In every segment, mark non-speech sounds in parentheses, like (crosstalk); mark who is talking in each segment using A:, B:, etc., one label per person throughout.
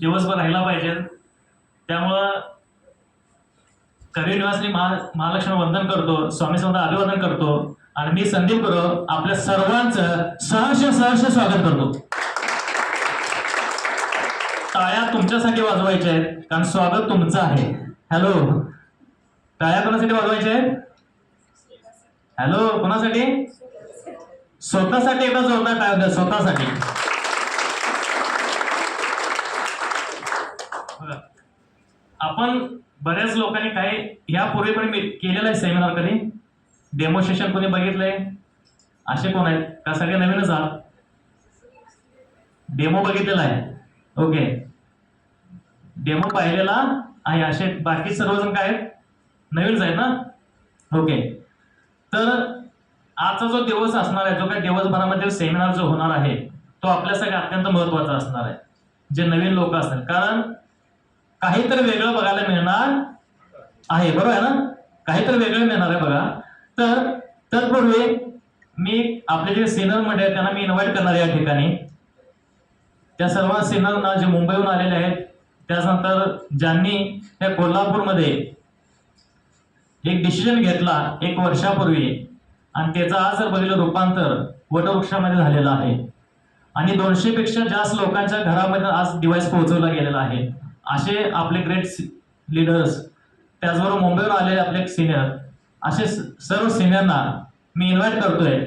A: दिवसभर राहिला पाहिजे. त्यामुळं करी निवासनी महा महालक्ष्मी वंदन करतो स्वामी समर्थ अभिवादन करतो आणि मी संदीप गुरु आपल्या सर्वांचं सहर्ष सहर्ष स्वागत करतो. टाळ्या तुमच्यासाठी वाजवायच्या आहेत कारण स्वागत तुमचं आहे. हॅलो टाळ्या कोणासाठी वाजवायच्या आहेत? हॅलो कोणासाठी? स्वतःसाठी एकदा जोरदार टाळ्या द्या स्वतःसाठी बघा. आपण बऱ्याच लोकांनी काय यापूर्वी पण मी केलेलं आहे सेमिनार कधी? डेमॉन्स्ट्रेशन कोणी बघितलंय? असे कोण आहेत? का सगळे नवीनच आहात? डेमो बघितलेला आहे. ओके डेमो पाहिलेला आहे असे बाकी सर्वजण काय आहेत? नवीनच आहेत ना? ओके तर आजचा जो दिवस असणार आहे जो काही दिवसभरामध्ये सेमिनार जो होणार आहे तो आपल्यासाठी अत्यंत महत्त्वाचा असणार आहे. जे नवीन लोक असतील कारण काहीतरी वेगळं बघायला मिळणार आहे बरोबर आहे ना? काहीतरी वेगळं मिळणार आहे बघा. तर तत्पूर्वी मी आपले जे सिनियर मंडळ आहेत त्यांना मी इन्व्हाइट करणार आहे या ठिकाणी. त्या सर्व सिनियरना जे मुंबईहून आलेले आहेत त्यानंतर ज्यांनी त्या कोल्हापूरमध्ये एक डिसिजन घेतला एक वर्षापूर्वी आणि त्याचं आज जर बघितलं रूपांतर वटवृक्षामध्ये झालेलं आहे. आणि दोनशे पेक्षा जास्त लोकांच्या घरामध्ये आज डिवाइस पोहोचवला गेलेला आहे. असे आपले ग्रेट लीडर्स त्याचबरोबर मुंबईवर आलेले आपले सिनियर असे सर्व सिनियरना मी इन्व्हाइट करतोय.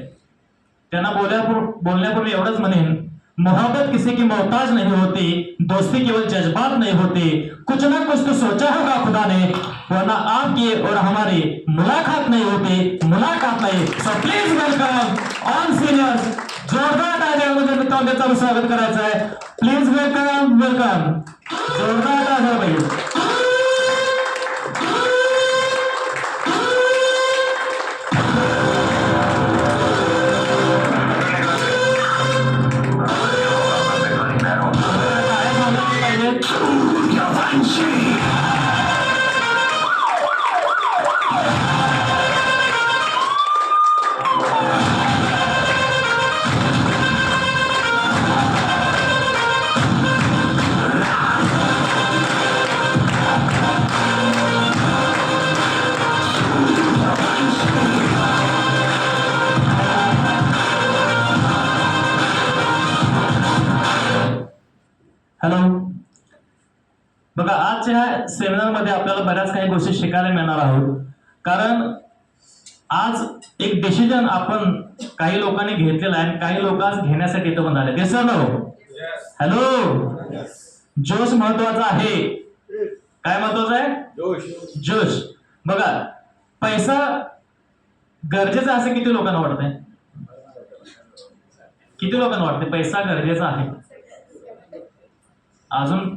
A: त्यांना बोलल्यापूर बोलण्यापूर्वी एवढंच म्हणेन मोहब्बत किसी की मोहताज नहीं होती दोस्ती केवल जज्बात नहीं होती कुछ ना कुछ तो सोचा होगा खुदा ने वरना आपकी और हमारी मुलाकात नहीं होती मुलाकात नहीं। So please welcome on seniors जोरदार टाळ्यामध्ये मित्रांनो त्याचं स्वागत करायचं आहे। प्लीज वेलकम वेलकम जोरदार टाळ्या हॅलो. बघा आजच्या सेमिनारमध्ये आपल्याला बऱ्याच काही गोष्टी शिकायला मिळणार आहोत. कारण आज एक डिसिजन आपण काही लोकांनी घेतलेला आहे आणि काही लोक आज घेण्यासाठी इथं पण ते सर हॅलो जोश महत्त्वाचा आहे. काय महत्वाचं आहे? जोश. बघा पैसा गरजेचा असे किती लोकांना वाटतंय? किती लोकांना वाटते पैसा गरजेचा आहे. अजून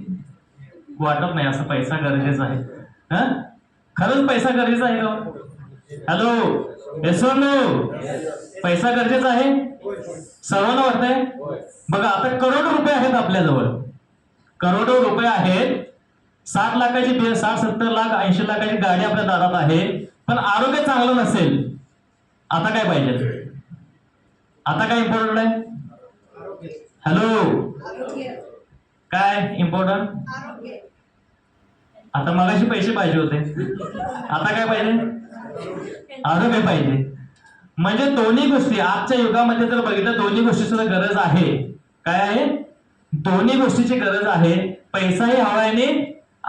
A: वाटत नाही असं पैसा गरजेचा आहे. हं? खरंच पैसा गरजेचा आहे का? हॅलो यशवंत पैसा गरजेचा आहे? सर्वांना वाटतंय? बघा आता करोडो रुपये आहेत आपल्याजवळ. करोडो रुपये आहेत. साठ लाखाची साठ सत्तर लाख ऐंशी लाखाची गाडी आपल्या दारात आहे. पण आरोग्य चांगलं नसेल आता काय पाहिजे? आता काय इम्पॉर्टंट आहे? हॅलो काय इम्पॉर्टंट आता मगाशी पैसे पाहिजे होते. आता काय पाहिजे? आरोग्य पाहिजे. म्हणजे दोन्ही गोष्टी आजच्या युगामध्ये जर बघितलं दोन्ही गोष्टी सुद्धा गरज आहे. काय आहे? दोन्ही गोष्टीची गरज आहे. पैसाही हवा आहे आणि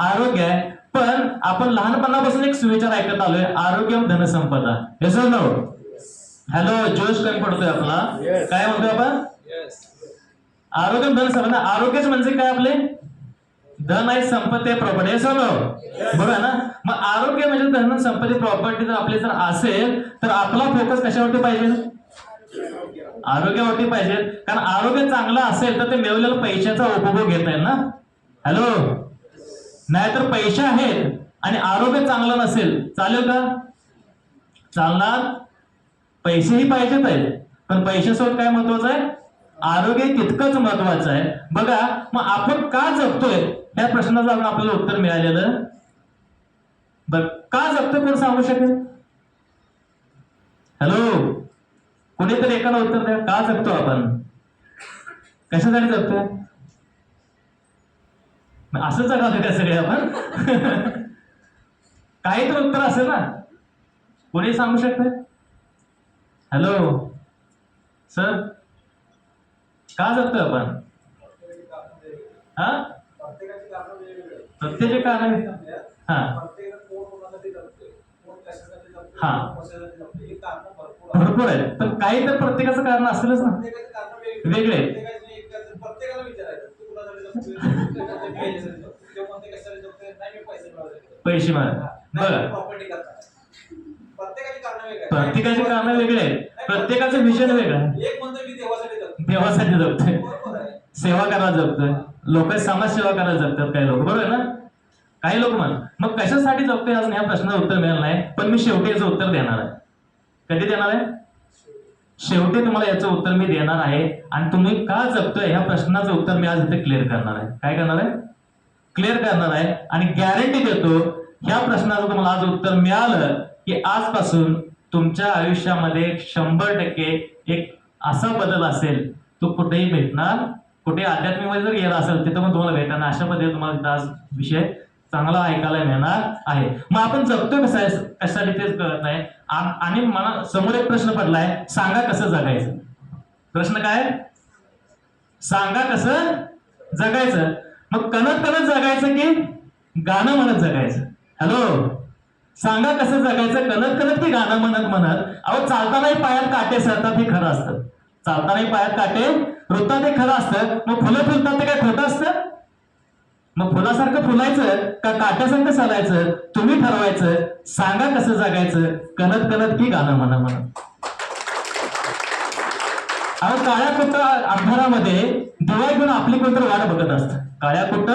A: आरोग्य आहे. पण आपण लहानपणापासून एक सुविचार ऐकत आलोय आरोग्य धनसंपदा हे सर हॅलो जोश कमी पडतोय आपला. काय म्हणतोय आपण? आरोग्य धन संपदा. आरोग्यच म्हणजे काय आपले? धन आहे संपत्ती आहे प्रॉपर्टी हे सगळं. बरोबर आहे ना? मग आरोग्य म्हणजे धन संपत्ती प्रॉपर्टी जर आपली जर असेल तर आपला फोकस कशावरती पाहिजे? आरोग्यावरती पाहिजे. कारण आरोग्य चांगलं असेल तर ते मिळवलेल्या पैशाचा उपभोग घेता येईल ना? हॅलो नाहीतर पैसे आहेत आणि आरोग्य चांगलं नसेल चालेल का? चालणार. पैसेही पाहिजेत आहेत. पण पैशासोबत काय महत्वाचं आहे? आरोग्य तितकंच महत्वाचं आहे. बघा मग आपण का जगतोय? या प्रश्नाचं आपण आपल्याला उत्तर मिळालेलं. बर का जगतोय कोण सांगू शकेल? हॅलो कोणीतरी एकाला उत्तर द्या. का जगतो आपण? कशासाठी जगतोय? असं जगावं का सगळे आपण. (laughs) काही तर उत्तर असेल ना? कोणी सांगू शकत हॅलो सर का जगतोय आपण? हा? प्रत्येक कारण हा. हा. भरपूर आहे. पण काही तर प्रत्येकाचं कारण असेलच ना. वेगळे. (laughs) पैसे मारा बघा प्रत्येकाचे कारण वेगळे आहेत. प्रत्येकाचं विजन वेगळं आहे.
B: देवासाठी जगतो.
A: देवासाठी जगतोय. सेवा करायला जगतोय लोक समाजसेवा करायला जगतात काही लोक. बरोबर आहे ना? काही लोक म्हण मग कशासाठी जगतोय अजून? ह्या प्रश्नाचं उत्तर मिळालं नाही. पण मी शेवटी याचं उत्तर देणार आहे. कधी देणार आहे? शेवटी तुम्हाला याचं उत्तर मी देणार आहे. आणि तुम्ही का जगतोय ह्या प्रश्नाचं उत्तर मी आज इथे क्लिअर करणार आहे. काय करणार आहे? क्लिअर करणार आहे. आणि गॅरंटी देतो ह्या प्रश्नाचं तुम्हाला आज उत्तर मिळालं. की आजपासून तुमच्या आयुष्यामध्ये शंभर टक्के एक असा बदल असेल तो कुठेही भेटणार कुठे आध्यात्मिकमध्ये जर गेला असेल तिथं पण तुम्हाला भेटणार अशा पद्धतीने तुम्हाला आज विषय चांगला ऐकायला मिळणार आहे. मग आपण जगतोय कसं आहे? कशासाठी तेच कळत नाही. आणि मला समोर एक प्रश्न पडलाय सांगा कसं जगायचं? प्रश्न काय? सांगा कसं जगायचं? मग कणत कणत जगायचं की गाणं म्हणत जगायचं? हॅलो सांगा कसं जगायचं? कलत कलत की गाणं म्हणत म्हणत. अहो चालतानाही पायात काटे सरतात हे खरं असतं. चालतानाही पायात काटे रुतात हे खरं असतं. मग फुलं फुलतात ते काय खोटं असतं? मग फुलासारखं फुलायचं का काट्यासारखं चालायचं? तुम्ही ठरवायचं. सांगा कसं जगायचं? कणत कणत की गाणं म्हणा म्हणत. अहो काळ्या कुठं अंधारामध्ये दिवा घेऊन आपली कोणतरी वाट बघत असत. काळ्या कुट्ट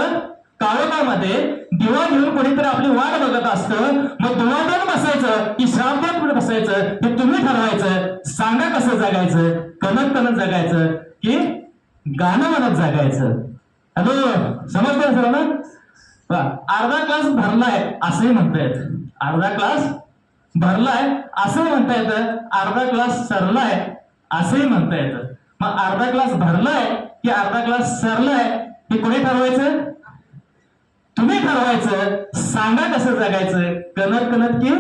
A: काळोखामध्ये दिवा घेऊन कोणीतरी आपली वाट बघत असतं मग दिवा बसायचं की श्राप देत कुठे बसायचं हे तुम्ही ठरवायचं सांगा कसं जगायचं कनक कनक जगायचं की गाणं म्हणत जगायचं. हॅलो समजतंय सर ना? अर्धा क्लास भरलाय असंही म्हणता येतं. अर्धा क्लास भरलाय असंही म्हणता येतं. अर्धा क्लास सरलाय असंही म्हणता येतं. मग अर्धा क्लास भरलाय की अर्धा क्लास सरलाय हे कोणी ठरवायचं? तुम्ही ठरवायचं सांगा कसं जगायचं कनत कनत की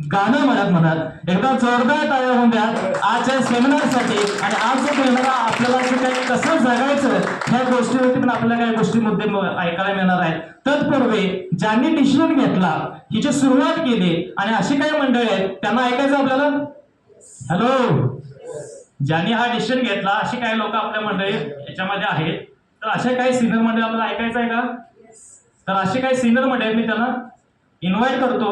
A: गाणं म्हणत म्हणत. एकदा जोरदार टाळ्या होऊन द्या. आजच्या सेमिनारसाठी आणि आज जो सेमिनार आपल्याला काही कसं जगायचं ह्या गोष्टीवरती पण आपल्याला काही गोष्टी मुद्दे ऐकायला मिळणार आहेत. तत्पूर्वी ज्यांनी डिसिजन घेतला हिची सुरुवात केली आणि अशी काही मंडळी आहेत त्यांना ऐकायचं आपल्याला? हॅलो ज्यांनी हा डिसिजन घेतला अशी काही लोक आपल्या मंडळी याच्यामध्ये आहेत. तर अशा काही सिनियर मंडळी आपल्याला ऐकायचं आहे का? तर असे काही सिनियर मंडळी मी त्यांना इन्व्हाइट करतो.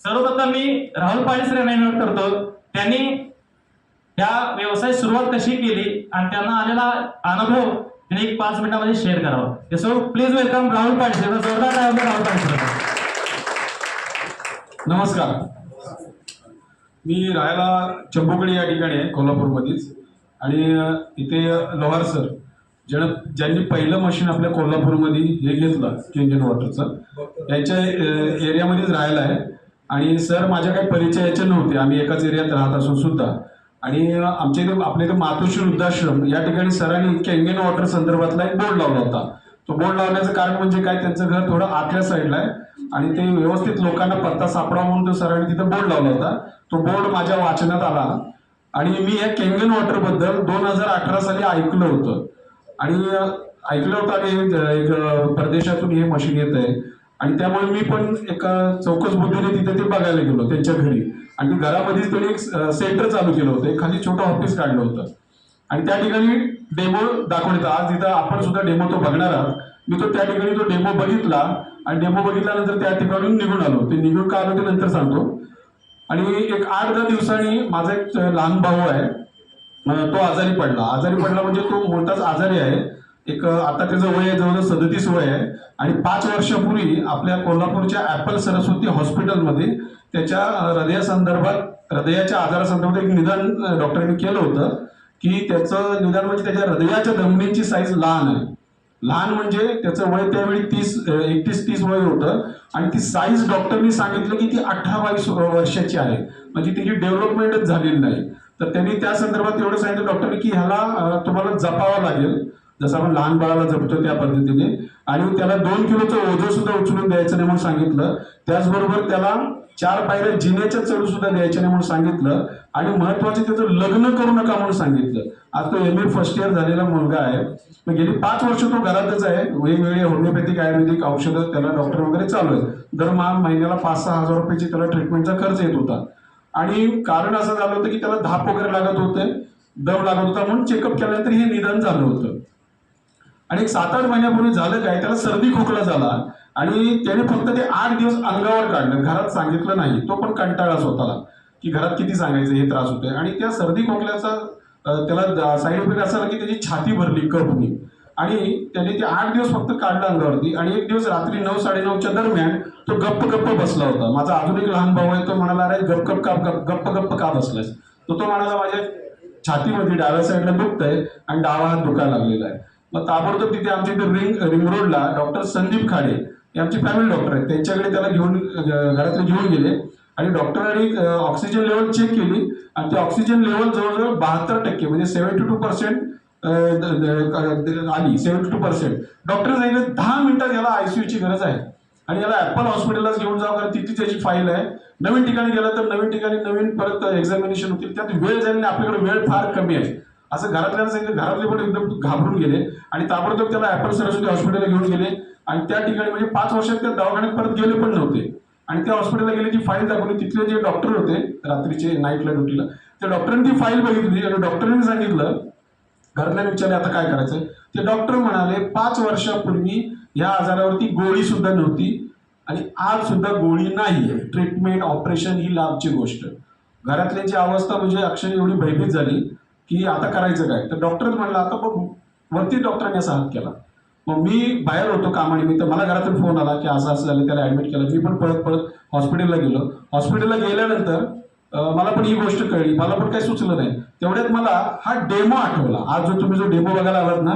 A: सर्वप्रथम मी राहुल पाटील यांना इन्व्हाइट करतो. त्यांनी या व्यवसाय सुरुवात कशी केली आणि त्यांना आलेला अनुभव त्यांनी एक पाच मिनिटामध्ये शेअर करावा. So please welcome Rahul Patil जोरदार राहुल पाटील
C: नमस्कार. मी राहायला चंबुकडी या ठिकाणी आहे कोल्हापूरमध्येच. आणि इथे लोहार सर ज्यानं ज्यांनी पहिलं मशीन आपल्या कोल्हापूरमध्ये हे घेतलं किंजन वॉटरचं त्यांच्या एरियामध्येच राहिला आहे. आणि सर माझ्या काही परिचयाचे नव्हते. आम्ही एकाच एरियात राहत असून सुद्धा. आणि आमच्या इथे आपल्या इथे मातोश्री वृद्धाश्रम या ठिकाणी सरांनी केंगेन वॉटर संदर्भातला एक बोर्ड लावला होता. तो बोर्ड लावण्याचं कारण म्हणजे काय? त्यांचं घर थोडं आतल्या साईडला आहे. आणि ते व्यवस्थित लोकांना पत्ता सापडावा म्हणून तो सरांनी तिथं बोर्ड लावला होता. तो बोर्ड माझ्या वाचनात आला. आणि मी या केंगन वॉटरबद्दल दोन हजार अठरा साली ऐकलं होतं. आणि ऐकलं होतं आणि एक- परदेशातून हे मशीन येत आहे. आणि त्यामुळे मी पण एका चौकस बुद्धीने तिथे ते बघायला गेलो त्यांच्या घरी. आणि घरामध्ये घरामध्येच त्यांनी एक सेंटर चालू केलं होतं. एक खाली छोटं ऑफिस काढलं होतं. आणि त्या ठिकाणी डेमो दाखवण्यात आज तिथं आपण सुद्धा डेमो तो बघणार आहात. मी तो त्या ठिकाणी तो डेमो बघितला. आणि डेमो बघितल्यानंतर त्या ठिकाणी निघून आलो. ते निघून का आलो ते नंतर सांगतो. आणि एक आठ दहा दिवसांनी माझा एक लहान भाऊ आहे. म्हणजे तो आजारी पडला. आजारी पडला म्हणजे तो मोठाच आजारी आहे. एक आता त्याचं वय आहे जवळजवळ सदतीस वय आहे. आणि पाच वर्षापूर्वी आपल्या कोल्हापूरच्या ॲपल सरस्वती हॉस्पिटलमध्ये त्याच्या हृदयासंदर्भात हृदयाच्या आजारासंदर्भात एक निदान डॉक्टरांनी केलं होतं की त्याचं निदान म्हणजे त्याच्या हृदयाच्या धमनींची साईज लहान आहे. लहान म्हणजे त्याचं वय त्यावेळी तीस एकतीस तीस वय होतं. आणि ती साईज डॉक्टरनी सांगितलं की ती अठरा बावीस वर्षाची आहे. म्हणजे त्याची डेव्हलपमेंटच झालेली नाही. तर त्यांनी त्या संदर्भात एवढं सांगितलं डॉक्टर की ह्याला तुम्हाला जपावं लागेल. जसं आपण लहान बाळाला जपतो त्या पद्धतीने. आणि त्याला दोन किलोचं ओझं सुद्धा उचलून द्यायचं नाही म्हणून सांगितलं. त्याचबरोबर त्याला चार पायऱ्या जिन्याच्या चढू सुद्धा द्यायच्या नाही म्हणून सांगितलं. आणि महत्वाचं त्याचं लग्न करू नका म्हणून सांगितलं. आज तो एम ए फर्स्ट इयर झालेला मुलगा आहे. मग गेली पाच वर्ष तो घरातच आहे. वेगवेगळे होमिओपॅथिक आयुर्वेदिक औषधं त्याला डॉक्टर वगैरे चालू आहे दरमहा महिन्याला पाच सहा हजार रुपयाची त्याला ट्रीटमेंटचा खर्च येत होता. आणि कारण असं झालं होतं की त्याला धाप वगैरे लागत होते दम लागत होता म्हणून चेकअप केल्यानंतर हे निधन झालं होतं. आणि एक सात आठ महिन्यापूर्वी झालं काय त्याला सर्दी खोकला झाला आणि त्याने फक्त ते आठ दिवस अंगावर काढलं. घरात सांगितलं नाही. तो पण कंटाळा स्वतःला की घरात किती सांगायचं हे त्रास होते आणि त्या सर्दी खोकल्याचा त्याला साईड इफेक्ट असा की त्याची छाती भरली कपनी आणि त्याने ते आठ दिवस फक्त काढलं अंगावरती आणि एक दिवस रात्री नऊ साडेनऊच्या दरम्यान तो गप्प गप्प बसला होता. माझा अजून एक लहान भाऊ आहे तो म्हणाला अरे गप गप का गप्प गप्प का बसलास तो तो म्हणाला माझ्या छातीमध्ये डाव्या साईडला दुखतंय आणि डावा हात दुखायला लागलेला आहे. मग ताबडतोब तिथे आमच्या इथे रिंग रिंग रोडला डॉक्टर संदीप खाडे हे आमचे फॅमिली डॉक्टर आहेत. त्यांच्याकडे त्याला घेऊन घरातले घेऊन गेले आणि डॉक्टरांनी ऑक्सिजन लेवल चेक केली आणि ते ऑक्सिजन लेवल जवळजवळ बहात्तर टक्के म्हणजे सेव्हन्टी टू पर्सेंट आली सेव्हन्टी टू पर्सेंट. डॉक्टर सांगितलं दहा मिनिटात याला आयसीयूची गरज आहे. आणि याला ऍपल हॉस्पिटललाच घेऊन जावं कारण तिथे त्याची फाईल आहे. नवीन ठिकाणी गेलं तर नवीन ठिकाणी नवीन परत एक्झामिनेशन होतील. त्यात वेळ जाईल आणि आपल्याकडे वेळ फार कमी आहे. असं घरातल्या सांगितलं घरातले पण एकदम घाबरून गेले. आणि ताबडतोब त्याला ऍपल सरस्वती हॉस्पिटलला घेऊन गेले. आणि त्या ठिकाणी म्हणजे पाच वर्षात त्या दवाखान्यात परत गेले पण नव्हते. आणि त्या हॉस्पिटलला गेले ती फाईल दाखवली. तिथले जे डॉक्टर होते रात्रीचे नाईटला ड्युटीला त्या डॉक्टरांनी ती फाईल बघितली. आणि डॉक्टरांनी सांगितलं घरातल्याने विचारले आता काय करायचं ते डॉक्टर म्हणाले पाच वर्षापूर्वी या आजारावरती गोळी सुद्धा नव्हती आणि आज सुद्धा गोळी नाही आहे ट्रीटमेंट ऑपरेशन ही लाभची गोष्ट. घरातल्याची अवस्था म्हणजे अक्षर एवढी भयभीत झाली की आता करायचं काय? तर डॉक्टरच म्हणला आता बघ. वरती डॉक्टरांनी असा हात केला. मग मी बाहेर होतो कामानिमित्त मला घरातून फोन आला की असं असं झालं त्याला ऍडमिट केलं. मी पण पळत पळत हॉस्पिटलला गेलो. हॉस्पिटलला गेल्यानंतर मला पण ही गोष्ट कळली. मला पण काही सुचलं नाही. तेवढ्यात मला हा डेमो आठवला. आज जो तुम्ही जो डेमो बघायला आलात ना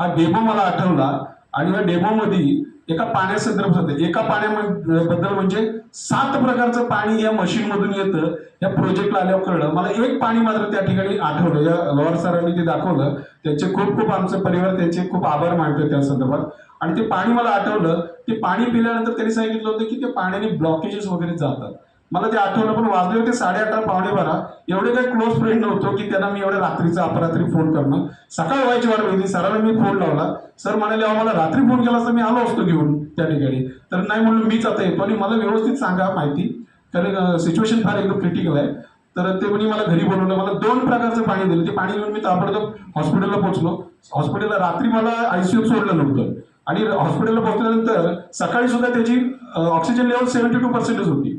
C: हा डेमो मला आठवला आणि या डेमोमध्ये एका पाण्यासंदर्भात होते. एका पाण्याबद्दल म्हणजे सात प्रकारचं पाणी या मशीन मधून येतं. या प्रोजेक्टला आल्यावर कळलं. मला एक पाणी मात्र त्या ठिकाणी आठवलं. या लॉर सरांनी ते दाखवलं. त्यांचे खूप खूप आमचं परिवार त्यांचे खूप आभार मानतो त्या संदर्भात. आणि ते पाणी मला आठवलं. ते पाणी पिल्यानंतर त्यांनी सांगितलं होतं की ते पाण्याने ब्लॉकेजेस वगैरे जातात. मला ते आठवलं पण वाजले होते साडे अकरा पावणे बारा. एवढे काही क्लोज फ्रेंड नव्हतो की त्यांना मी एवढ्या रात्रीचा अपरात्री फोन करणं. सकाळ व्हायची वाट बघितली. सरांना मी फोन लावला. सर म्हणाले मला रात्री फोन केला असता मी आलो असतो घेऊन त्या ठिकाणी. तर नाही म्हणून मीच आता येतो. आणि मला व्यवस्थित सांगा माहिती. कारण सिच्युएशन फार एकदम क्रिटिकल आहे. तर ते म्हणे मला घरी बोलवलं. मला दोन प्रकारचं पाणी दिलं. ते पाणी घेऊन मी ताबडतोब हॉस्पिटलला पोहोचलो. हॉस्पिटलला रात्री मला आयसीयू सोडलं नव्हतं. आणि हॉस्पिटलला पोहोचल्यानंतर सकाळी सुद्धा त्याची ऑक्सिजन लेवल सेव्हन्टी टू पर्सेंटच होती.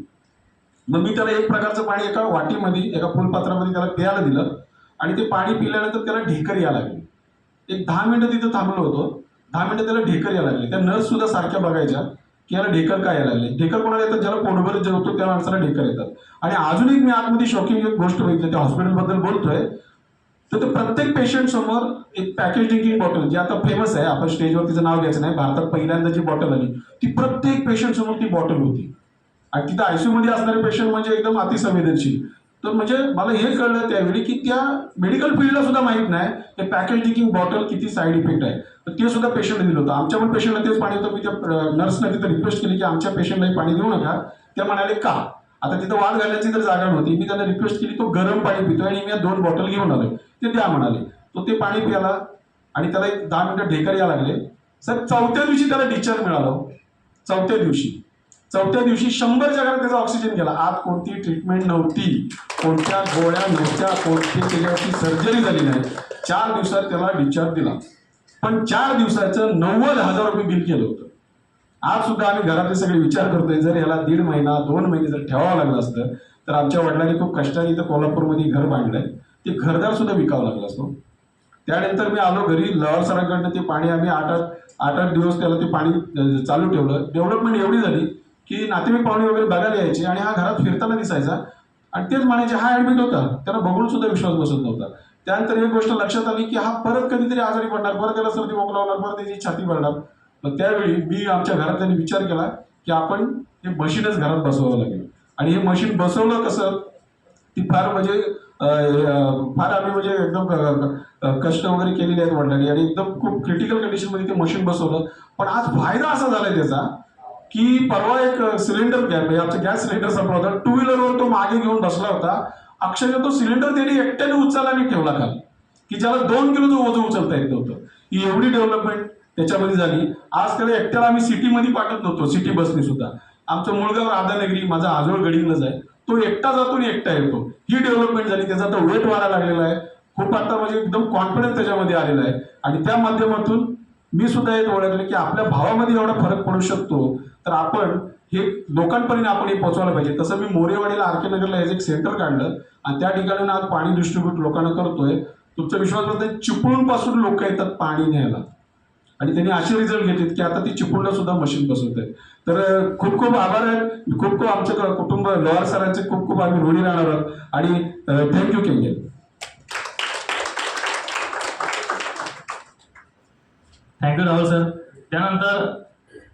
C: मग मी त्याला एक प्रकारचं पाणी एका वाटीमध्ये एका फुलपात्रामध्ये त्याला प्यायला दिलं. आणि ते पाणी पिल्यानंतर त्याला ढेकर यायला लागली. एक दहा मिनिटं तिथं थांबलो होतो. दहा मिनिटं त्याला ढेकर यायला लागले. त्या नर्स सुद्धा सारख्या बघायच्या की याला ढेकर काय यायला लागले. ढेकर कोणाला येतात? ज्याला पोटभर जेवतो त्या माणसाला ढेकर येतात. आणि अजून एक मी आतमध्ये शॉकिंग एक गोष्ट बघितली. त्या हॉस्पिटलबद्दल बोलतोय. तर ते प्रत्येक पेशंट समोर एक पॅकेज ड्रिंकिंग बॉटल जी आता फेमस आहे. आपण स्टेजवर तिचं नाव घ्यायचं नाही. भारतात पहिल्यांदा जी बॉटल आली ती प्रत्येक पेशंट समोर ती बॉटल होती. आणि तिथं आयसीयू मध्ये असणारे पेशंट म्हणजे एकदम अतिसंवेदनशील. तर म्हणजे मला हे कळलं त्यावेळी की त्या मेडिकल फील्डला सुद्धा माहीत नाही ते पॅकेज ड्रिंकिंग बॉटल किती साईड इफेक्ट आहे. तर ते सुद्धा पेशंटने दिलं होतं. आमच्या पण पेशंटला तेच पाणी होतं. मी त्या नर्सने तिथं रिक्वेस्ट केली की आमच्या पेशंटला पाणी देऊ नका. त्या म्हणाले का? आता तिथं वाद घालण्याची तर जागा नव्हती मी त्यांना रिक्वेस्ट केली तो गरम पाणी पितो आणि मी दोन बॉटल घेऊन आलोय. ते द्या म्हणाले. तो ते पाणी प्याला आणि त्याला एक दहा मिनिटं ढेकर या लागले. सर चौथ्या दिवशी त्याला डिस्चार्ज मिळालं. चौथ्या दिवशी. चौथ्या दिवशी शंभर जगात त्याचा ऑक्सिजन गेला आत कोणती ट्रीटमेंट नव्हती. कोणत्या गोळ्या नव्हत्या. कोणती त्याच्यावरती सर्जरी झाली नाही. चार दिवसात त्याला डिस्चार्ज दिला. पण चार दिवसाचं नव्वद हजार रुपये बिल केलं होतं. आज सुद्धा आम्ही घरातले सगळे विचार करतोय जर याला दीड महिना दोन महिने जर ठेवावं लागलं असतं तर आमच्या वडिलांनी खूप कष्टाने इथं कोल्हापूरमध्ये घर बांधलंय. ते घरदार सुद्धा विकावं लागलं असतो. त्यानंतर मी आलो घरी लहर सरांकडनं ते पाणी आम्ही आठ आठ आठ आठ दिवस त्याला ते पाणी चालू ठेवलं. डेव्हलपमेंट एवढी झाली की नातेवाईक पाहुणे वगैरे बघायला यायचे आणि हा घरात फिरताना दिसायचा. आणि तेच म्हणायचे हा ऍडमिट होता. त्याला बघून सुद्धा विश्वास बसत नव्हता. त्यानंतर एक गोष्ट लक्षात आली की हा परत कधीतरी आजारी पडणार परत त्याला सर्दी मोकला होणार परत त्याची छाती भरणार. मग त्यावेळी मी आमच्या घरातल्यांनी विचार केला की आपण हे मशीनच घरात बसवावं लागेल. आणि हे मशीन बसवलं कसं? ती फार म्हणजे फार आम्ही म्हणजे एकदम कष्ट वगैरे केलेले आहेत वडिलांनी. आणि एकदम खूप क्रिटिकल कंडिशनमध्ये ते मशीन बसवलं. पण आज फायदा असा झालाय त्याचा की परवा एक सिलेंडर गॅस म्हणजे आमचा गॅस सिलेंडर संपला होता. टू व्हीलरवर तो मागे घेऊन बसला होता. अक्षरशः तो सिलेंडर त्याने एकट्याने उचलला आणि ठेवला खाली की ज्याला दोन किलोचं ओझं उचलता येत नव्हतं. ही एवढी डेव्हलपमेंट त्याच्यामध्ये झाली. आज त्याला एकट्याला आम्ही सिटीमध्ये पाठवत नव्हतो सिटी बसने सुद्धा. आमचं मुळगाव राधानगरी माझा आजोळ गडीलाच आहे. तो एकटा जातो आणि एकटा येतो. ही डेव्हलपमेंट झाली त्याचा आता वेट वाढायला लागलेला आहे. खूप आता म्हणजे एकदम कॉन्फिडन्स त्याच्यामध्ये आलेला आहे. आणि त्या माध्यमातून मी सुद्धा एक ओळखलं की आपल्या भावामध्ये एवढा फरक पडू शकतो. तर आपण हे लोकांपर्यंत आपण हे पोहोचवायला पाहिजे. तसं मी मोरेवाडीला आर के नगरला याचं एक सेंटर काढलं आणि त्या ठिकाणी आज पाणी डिस्ट्रीब्यूट लोकांना करतोय. तुमचा विश्वास बसतोय चिपळूणपासून लोक येतात पाणी न्यायला. आणि त्यांनी असे रिझल्ट घेतलेत की आता ती चिपळूणला सुद्धा मशीन बसवत आहे तर खूप खूप आभार आहेत खूप खूप आमचं कुटुंब लोहार सरांचे खूप खूप आम्ही ऋणी राहणार आहोत. आणि thank you Kenge
A: thank you Rahul sir त्यानंतर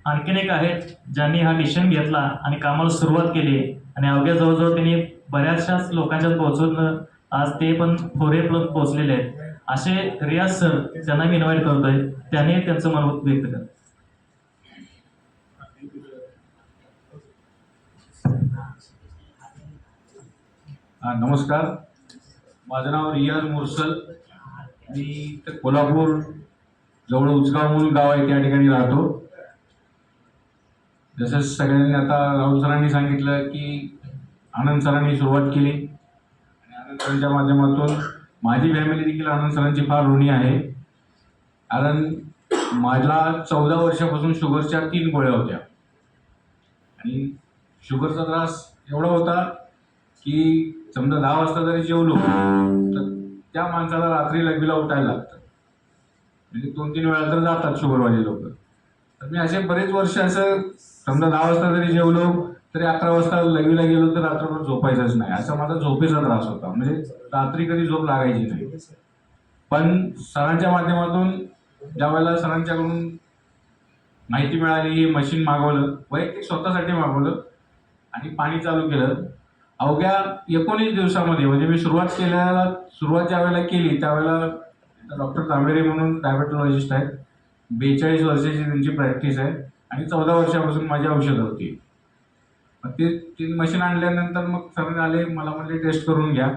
A: आणखीन एक आहेत ज्यांनी हा डिसिशन घेतला आणि कामाला सुरुवात केली आणि अवघ्या जवळजवळ त्यांनी बऱ्याचशाच लोकांच्यात पोहोचून आज ते पण फोरेपर्यंत पोहोचलेले आहेत. असे रियाज सर ज्यांना मी इन्व्हाइट करतोय त्याने त्यांचं मत व्यक्त कर.
B: नमस्कार. माझं नाव रियाज मुरसल. मी कोल्हापूर जवळ उचगाव म्हणून गाव आहे त्या ठिकाणी राहतो. जसं सगळ्यांनी आता राहुल सरांनी सांगितलं की आनंद सरांनी सुरुवात केली. आणि आनंद सरांच्या माध्यमातून माझी फॅमिली देखील आनंद सरांची फार ऋणी आहे. कारण मला चौदा वर्षापासून शुगरच्या तीन गोळ्या होत्या. आणि शुगरचा त्रास एवढा होता की समजा दहा वाजता जरी जेवलो तर त्या माणसाला रात्री लघवीला उठायला लागतं. म्हणजे दोन तीन वेळा तर जातात शुगरवाले लोक. तर मी असे बरेच वर्ष असं समजा दहा वाजता जरी जेवलो तरी अकरा वाजता लगीला गेलो तर रात्रभर झोपायचंच नाही. असा माझा झोपेचा त्रास होता. म्हणजे रात्री कधी झोप लागायची नाही. पण सरांच्या माध्यमातून ज्या वेळेला सरांच्याकडून माहिती मिळाली हे मशीन मागवलं वैयक्तिक स्वतःसाठी मागवलं आणि पाणी चालू केलं अवघ्या एकोणीस दिवसामध्ये म्हणजे मी सुरुवात केल्याला सुरुवात ज्या वेळेला केली त्यावेळेला डॉक्टर तांबेरे म्हणून डायबेटोलॉजिस्ट आहेत. बेचाळीस वर्षाची त्यांची प्रॅक्टिस आहे आणि चौदा वर्षापासून माझी औषधं होती. मग ते तीन मशीन आणल्यानंतर मग सरांनी आले मला म्हणले टेस्ट करून घ्या.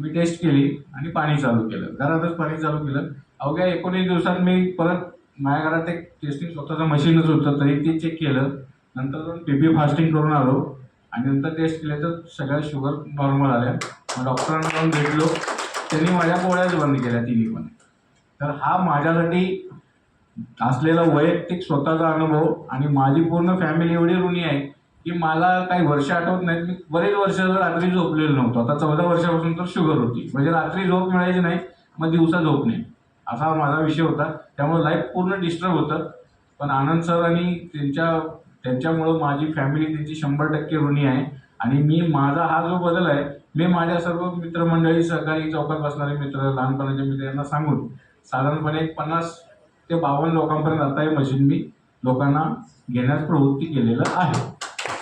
B: मी टेस्ट केली आणि पाणी चालू केलं. घरातच पाणी चालू केलं. अवघ्या एकोणीस दिवसात मी परत माझ्या घरात एक टेस्टिंग स्वतःचं मशीनच होतं तरी ते चेक केलं. नंतर जाऊन पी पी फास्टिंग करून आलो. आणि नंतर टेस्ट केले तर सगळ्या शुगर नॉर्मल आल्या. मग डॉक्टरांना जाऊन भेटलो. त्यांनी माझ्या गोळ्याच बंद केल्या तिन्ही पण. तर हा माझ्यासाठी असलेला वैयक्तिक स्वतःचा अनुभव आणि माझी पूर्ण फॅमिली एवढी ऋणी आहे की मला काही वर्ष आठवत नाहीत. मी बरेच वर्ष रात्री झोपलेलो नव्हतो. आता चौदा वर्षापासून तर शुगर होती. म्हणजे रात्री झोप मिळायची नाही मग दिवसा झोप नाही. असा माझा विषय होता. त्यामुळे लाईफ पूर्ण डिस्टर्ब होतं. पण आनंद सर आणि त्यांच्या त्यांच्यामुळं माझी फॅमिली त्यांची शंभर टक्के ऋणी आहे. आणि मी माझा हा जो बदल आहे मी माझ्या सर्व मित्रमंडळी सहकारी चौकात बसणारे मित्र लहानपणाचे मित्र यांना सांगून साधारणपणे एक पन्नास ते बावन्न लोकांपर्यंत आता हे मशीन मी लोकांना घेण्यास प्रवृत्ती केलेलं आहे.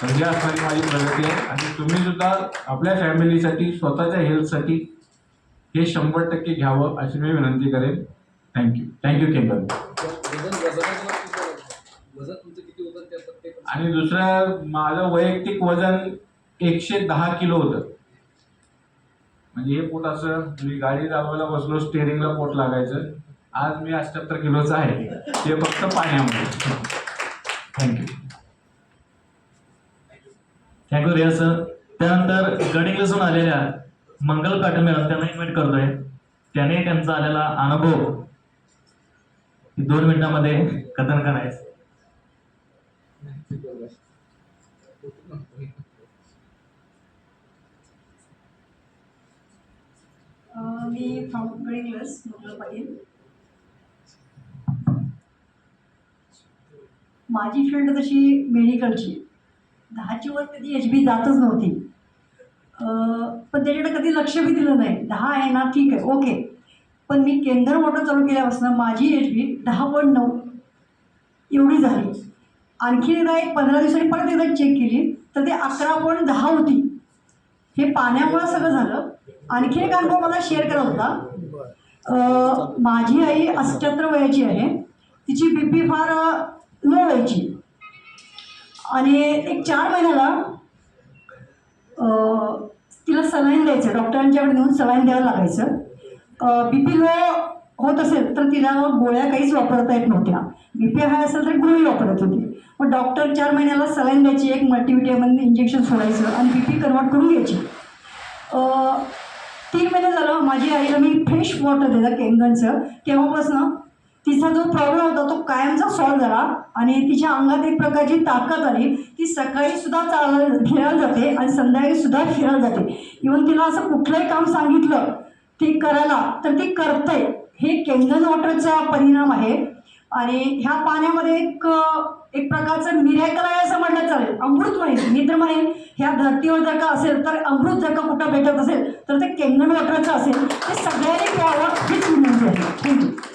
B: तर ही असणारी माझी प्रगती आहे. आणि तुम्ही सुद्धा आपल्या फॅमिलीसाठी स्वतःच्या हेल्थसाठी हे शंभर टक्के घ्यावं अशी मी विनंती करेन. थँक्यू थँक्यू केंद्र आणि दुसरं माझं वैयक्तिक वजन एकशे दहा किलो होतं. म्हणजे हे पोट असं मी गाडी चालवायला बसलो स्टेअरिंगला पोट लागायचं. आज मी अष्ट्याहत्तर किलोचं आहे. ते फक्त पाण्यामध्ये. थँक्यू
A: थँक्यू रिया सर त्यानंतर लसून आलेल्या मंगल काटे त्यांना इन्व्हाइट करतोय. त्याने त्यांचा आलेला अनुभव दोन मिनिटांमध्ये कथन करायचं.
D: मी फ्रॉम गडिंग्लस मंगल पाटील. माझी फील्ड तशी मेडिकलची दहाची वर कधी एच बी जातच नव्हती. पण त्याच्याकडे कधी लक्ष बी दिलं नाही. दहा आहे ना ठीक आहे ओके. पण मी केंद्र मोटर चालू केल्यापासून माझी एच बी दहा पॉईंट नऊ एवढी झाली. आणखी एकदा एक पंधरा दिवसांनी परत एकदा चेक केली तर ते अकरा पॉईंट दहा होती. हे पाण्यामुळं सगळं झालं. आणखी एक अनुभव मला शेअर करत होता. माझी आई अष्ट्याहत्तर वयाची आहे. तिची बी पी फार लो आणि एक चार महिन्याला तिला सलाईन द्यायचं डॉक्टरांच्याकडे नेऊन सलाईन द्यावं लागायचं. बी पी लो होत असेल तर तिला गोळ्या काहीच वापरता येत नव्हत्या. बी पी हाय असेल तर गोळी वापरत होती. मग डॉक्टर चार महिन्याला सलाईन द्यायची एक मल्टीव्हिटॅमिन इंजेक्शन सोडायचं आणि बी पी कन्वर्ट करून घ्यायची. तीन महिने झालं माझी आईला मी फ्रेश वॉटर दिलं केंगनचं. तेव्हापासून तिचा जो प्रॉब्लेम होता तो कायमचा सॉल्व्ह झाला आणि तिच्या अंगात एक प्रकारची ताकद आली. ती सकाळी सुद्धा चाल फिरायला जाते आणि संध्याकाळी सुद्धा फिरायला जाते. इवन तिला असं कुठलंही काम सांगितलं ती करायला तर ती करते. हे केंगन वॉटरचा परिणाम आहे. आणि ह्या पाण्यामध्ये एक एक प्रकारचं मिरॅकल आहे असं म्हटलं चालेल. अमृत म्हणेन मी तर म्हणेन ह्या धर्तीवर जर का असेल तर अमृत जर का कुठं भेटत असेल तर ते केंगन वॉटरचं असेल. ते सगळ्यांनी प्यावं हेच विनंती आहे. थँक्यू